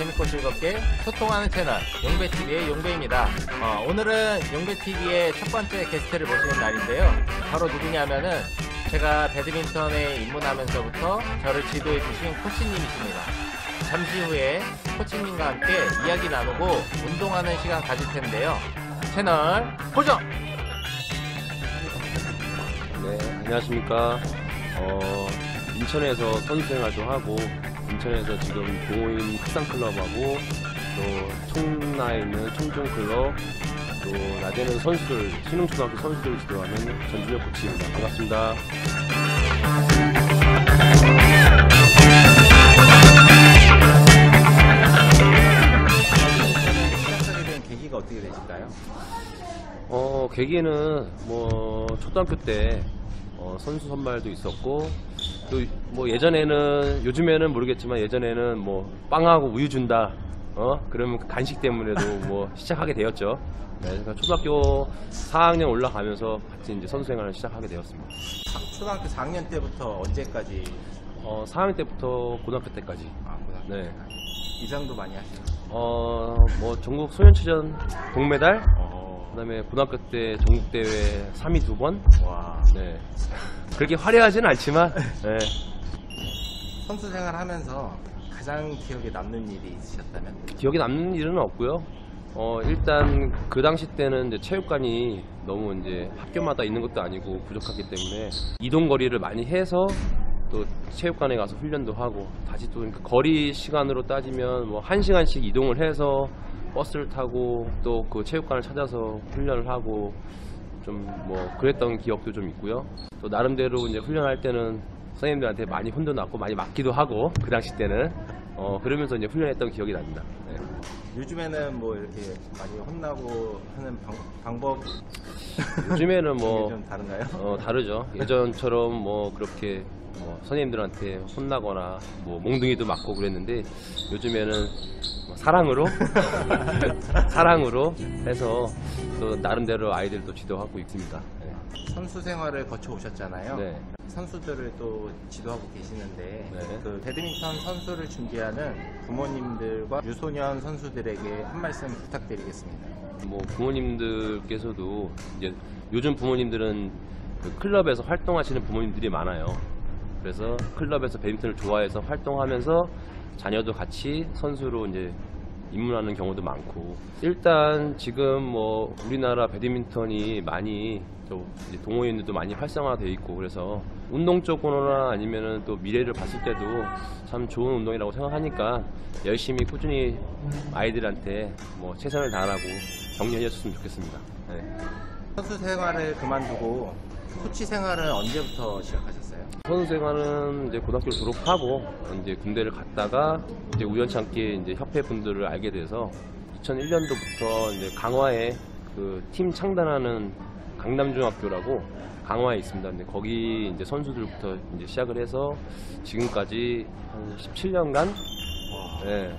재밌고 즐겁게 소통하는 채널 용배TV의 용배입니다. 어, 오늘은 용배TV의 첫 번째 게스트를 모시는 날인데요. 바로 누구냐면은 제가 배드민턴에 입문하면서부터 저를 지도해 주신 코치님이십니다. 잠시 후에 코치님과 함께 이야기 나누고 운동하는 시간 가질 텐데요. 채널 고정! 네, 안녕하십니까. 어, 인천에서 선수 생활도 하고, 인천에서 지금 동호인 크상클럽하고, 또 청라에 있는 청중클럽, 또 낮에는 선수들, 신흥초등학교 선수들 지도하는 전준혁 코치입니다. 반갑습니다. 시작하게 된 계기가 어떻게 되실까요? 어, 계기는 뭐, 초등학교 때, 어, 선수 선발도 있었고, 또 뭐 예전에는, 요즘에는 모르겠지만 예전에는 뭐, 빵하고 우유 준다, 어? 그러면 그 간식 때문에도 뭐, 시작하게 되었죠. 네, 그러니까 초등학교 4학년 올라가면서 같이 이제 선수 생활을 시작하게 되었습니다. 초등학교 4학년 때부터 언제까지? 어, 4학년 때부터 고등학교 때까지. 아, 고등학교 네. 이상도 많이 하시죠? 어, 뭐, 전국 소년체전 동메달, 어. 그 다음에 고등학교 때 전국 대회 3위 두 번, 와. 네. 그렇게 화려하진 않지만, 네. 선수 생활 하면서 가장 기억에 남는 일이 있으셨다면? 기억에 남는 일은 없고요. 어, 일단 그 당시 때는 이제 체육관이 너무 이제 학교마다 있는 것도 아니고 부족하기 때문에 이동 거리를 많이 해서 또 체육관에 가서 훈련도 하고 다시 또 그러니까 거리 시간으로 따지면 뭐 한 시간씩 이동을 해서 버스를 타고 또 그 체육관을 찾아서 훈련을 하고 좀 뭐 그랬던 기억도 좀 있고요. 또 나름대로 이제 훈련할 때는 선생님들한테 많이 혼도 났고 많이 맞기도 하고 그 당시 때는 어 그러면서 이제 훈련했던 기억이 납니다. 네. 요즘에는 뭐 이렇게 많이 혼나고 하는 방, 법 요즘에는 뭐 좀 다른가요? 어, 다르죠. 예전처럼 뭐 그렇게 뭐 선생님들한테 혼나거나 뭐 몽둥이도 맞고 그랬는데 요즘에는 뭐 사랑으로 사랑으로 해서 또 나름대로 아이들도 지도하고 있습니다. 네. 선수 생활을 거쳐 오셨잖아요. 네. 선수들을 또 지도하고 계시는데 네. 그 배드민턴 선수를 준비하는 부모님들과 유소년 선수들에게 한 말씀 부탁드리겠습니다. 뭐 부모님들께서도 이제 요즘 부모님들은 그 클럽에서 활동하시는 부모님들이 많아요. 그래서 클럽에서 배드민턴을 좋아해서 활동하면서 자녀도 같이 선수로 이제 입문하는 경우도 많고 일단 지금 뭐 우리나라 배드민턴이 많이 동호인들도 많이 활성화되어 있고 그래서 운동적으로나 아니면은 또 미래를 봤을 때도 참 좋은 운동이라고 생각하니까 열심히 꾸준히 아이들한테 뭐 최선을 다하라고 격려해 줬으면 좋겠습니다. 네. 선수 생활을 그만두고 코치 생활은 언제부터 시작하셨어요? 선수 생활은 이제 고등학교를 졸업하고 이제 군대를 갔다가 이제 우연찮게 이제 협회 분들을 알게 돼서 2001년도부터 이제 강화에 그 팀 창단하는 강남중학교라고 강화에 있습니다. 근데 거기 이제 선수들부터 이제 시작을 해서 지금까지 한 17년간 예,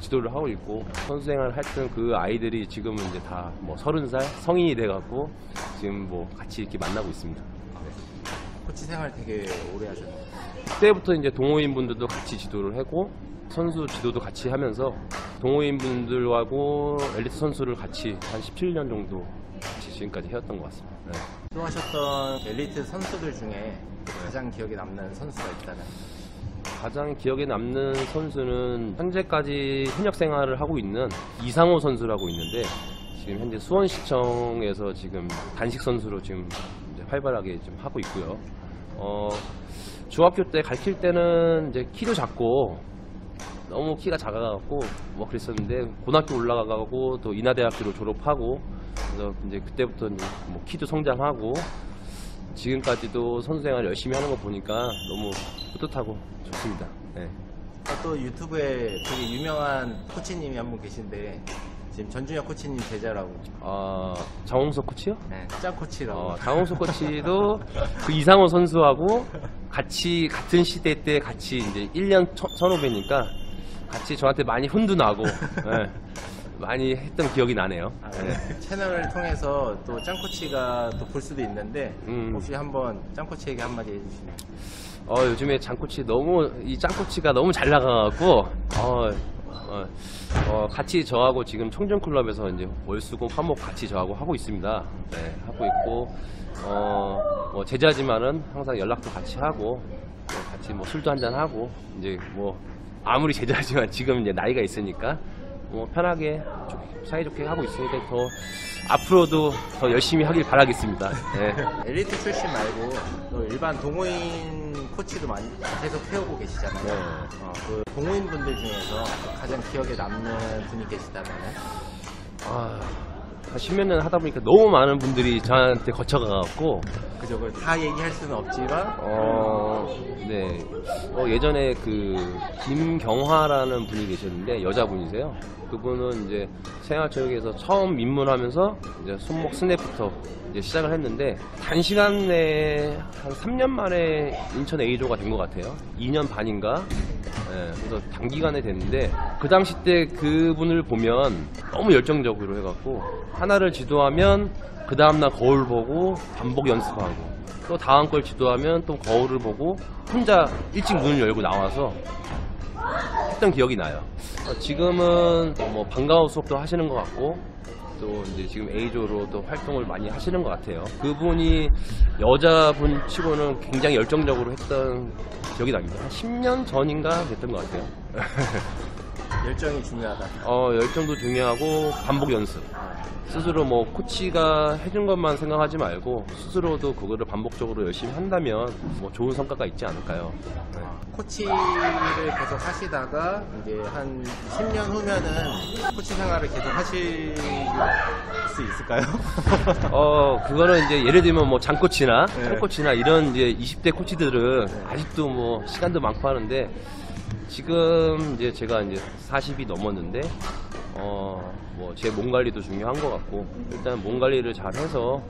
지도를 하고 있고 선수 생활을 했던 그 아이들이 지금은 이제 다 뭐 서른 살 성인이 돼갖고 지금 뭐 같이 이렇게 만나고 있습니다. 코치 생활 되게 오래 하셨네요. 그때부터 이제 동호인 분들도 같이 지도를 하고 선수 지도도 같이 하면서 동호인 분들하고 엘리트 선수를 같이 한 17년 정도 같이 지금까지 해왔던 것 같습니다. 네. 활동하셨던 엘리트 선수들 중에 가장 기억에 남는 선수가 있다면? 가장 기억에 남는 선수는 현재까지 현역 생활을 하고 있는 이상호 선수라고 있는데 지금 현재 수원시청에서 지금 단식 선수로 지금 활발하게 좀 하고 있고요. 어, 중학교 때 가르칠 때는 이제 키도 작고 너무 키가 작아갖고 뭐 그랬었는데 고등학교 올라가고 또 인하대학교를 졸업하고 그래서 이제 그때부터 이제 뭐 키도 성장하고 지금까지도 선수 생활 열심히 하는 거 보니까 너무 뿌듯하고 좋습니다. 네. 어, 또 유튜브에 되게 유명한 코치님이 한 분 계신데 지금 전준혁 코치님 제자라고 아, 장홍석 코치요? 네, 짱 코치라고 어, 장홍석 코치도 그 이상호 선수하고 같이 같은 시대 때 같이 이제 1년 선후배니까 같이 저한테 많이 혼도 나고 네, 많이 했던 기억이 나네요. 아, 네. 채널을 통해서 또 짱코치가 또 볼 수도 있는데 음. 혹시 한번 짱코치에게 한마디 해주시면 어, 요즘에 장코치 너무, 이 짱코치가 너무 잘 나가갖고, 어, 어, 어, 같이 저하고 지금 청정클럽에서 이제 월수금 화목 같이 저하고 하고 있습니다. 네, 하고 있고, 어, 뭐 제자지만은 항상 연락도 같이 하고, 뭐 같이 뭐 술도 한잔 하고, 이제 뭐, 아무리 제자지만 지금 이제 나이가 있으니까, 뭐 편하게, 좋- 사이좋게 하고 있으니까 더, 앞으로도 더 열심히 하길 바라겠습니다. 네. 엘리트 출신 말고 또 일반 동호인 코치도 많이 계속 해오고 계시잖아요. 네. 어, 그 동호인 분들 중에서 가장 기억에 남는 분이 계시다면 아, 한 10몇 년 하다 보니까 너무 많은 분들이 저한테 거쳐가갖고, 그죠? 그걸 다 얘기할 수는 없지만 어, 네. 어, 예전에 그, 김경화라는 분이 계셨는데, 여자분이세요. 그분은 이제 생활체육에서 처음 입문하면서 이제 손목 스냅부터 이제 시작을 했는데, 단시간 내에 한 3년 만에 인천 A조가 된 것 같아요. 2년 반인가? 예, 그래서 단기간에 됐는데, 그 당시 때 그분을 보면 너무 열정적으로 해갖고, 하나를 지도하면 그 다음날 거울 보고 반복 연습하고, 또 다음 걸 지도하면 또 거울을 보고 혼자 일찍 문을 열고 나와서 했던 기억이 나요. 어, 지금은 뭐 방과후 수업도 하시는 것 같고 또 이제 지금 A조로 또 활동을 많이 하시는 것 같아요. 그분이 여자분 치고는 굉장히 열정적으로 했던 기억이 납니다. 한 10년 전인가 됐던 것 같아요. 열정이 중요하다. 어, 열정도 중요하고 반복 연습. 스스로 뭐 코치가 해준 것만 생각하지 말고 스스로도 그거를 반복적으로 열심히 한다면 뭐 좋은 성과가 있지 않을까요? 네. 코치를 계속 하시다가 이제 한 10년 후면은 코치 생활을 계속 하실 수 있을까요? 어, 그거는 이제 예를 들면 뭐 장코치나 네. 짱코치나 이런 이제 20대 코치들은 아직도 뭐 시간도 많고 하는데 지금 이제 제가 이제 40이 넘었는데 어, 뭐 제 몸 관리도 중요한 것 같고 일단 몸 관리를 잘 해서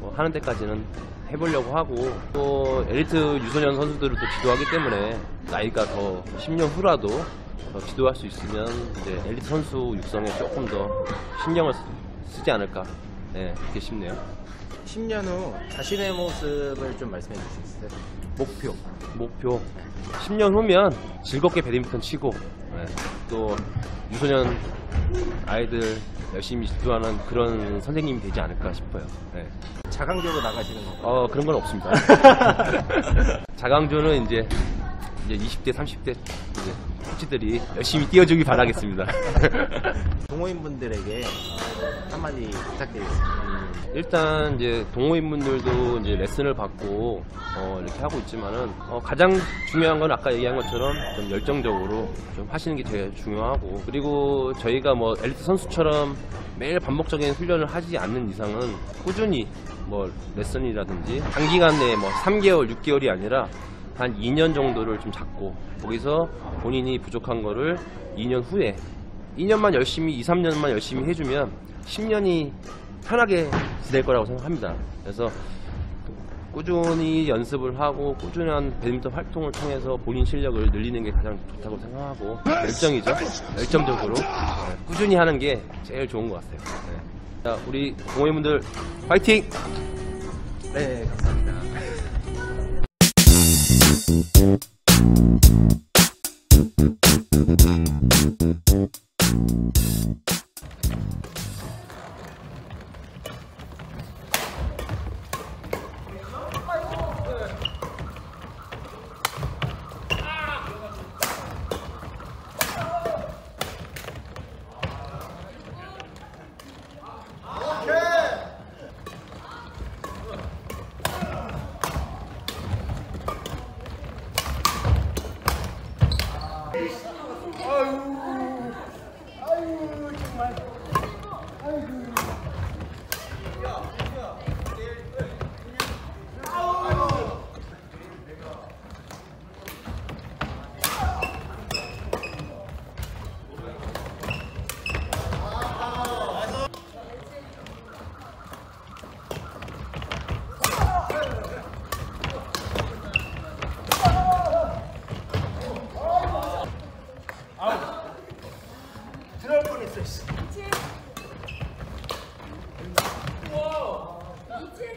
뭐 하는 데까지는 해보려고 하고 또 엘리트 유소년 선수들을 또 지도하기 때문에 나이가 더 10년 후라도 더 지도할 수 있으면 이제 엘리트 선수 육성에 조금 더 신경을 쓰- 쓰지 않을까 네, 그렇게 싶네요. 10년 후 자신의 모습을 좀 말씀해 주실 수 있어요? 목표. 목표 10년 후면 즐겁게 배드민턴 치고 네, 또 유소년 아이들 열심히 지도하는 그런 선생님이 되지 않을까 싶어요. 네. 자강적으로 나가시는 건가요? 어 그런 건 없습니다. 자강조는 이제 이제 20대 30대 이제 코치들이 열심히 뛰어주기 바라겠습니다. 동호인분들에게 어, 한마디 부탁드리겠습니다. 음, 일단 이제 동호인분들도 이제 레슨을 받고 어, 이렇게 하고 있지만은 어, 가장 중요한 건 아까 얘기한 것처럼 좀 열정적으로 좀 하시는 게 제일 중요하고 그리고 저희가 뭐 엘리트 선수처럼 매일 반복적인 훈련을 하지 않는 이상은 꾸준히 뭐 레슨이라든지 단기간 내에 뭐 3개월, 6개월이 아니라 한 2년 정도를 좀 잡고 거기서 본인이 부족한 거를 2년 후에 2년만 열심히 2, 3년만 열심히 해주면 10년이 편하게 지낼 거라고 생각합니다. 그래서 꾸준히 연습을 하고 꾸준한 배드민턴 활동을 통해서 본인 실력을 늘리는 게 가장 좋다고 생각하고 열정이죠. 열정적으로 네. 꾸준히 하는 게 제일 좋은 것 같아요. 네. 자, 우리 동호회분들 화이팅! 네, 감사합니다. 들어갈 뻔했어. 아, 이제.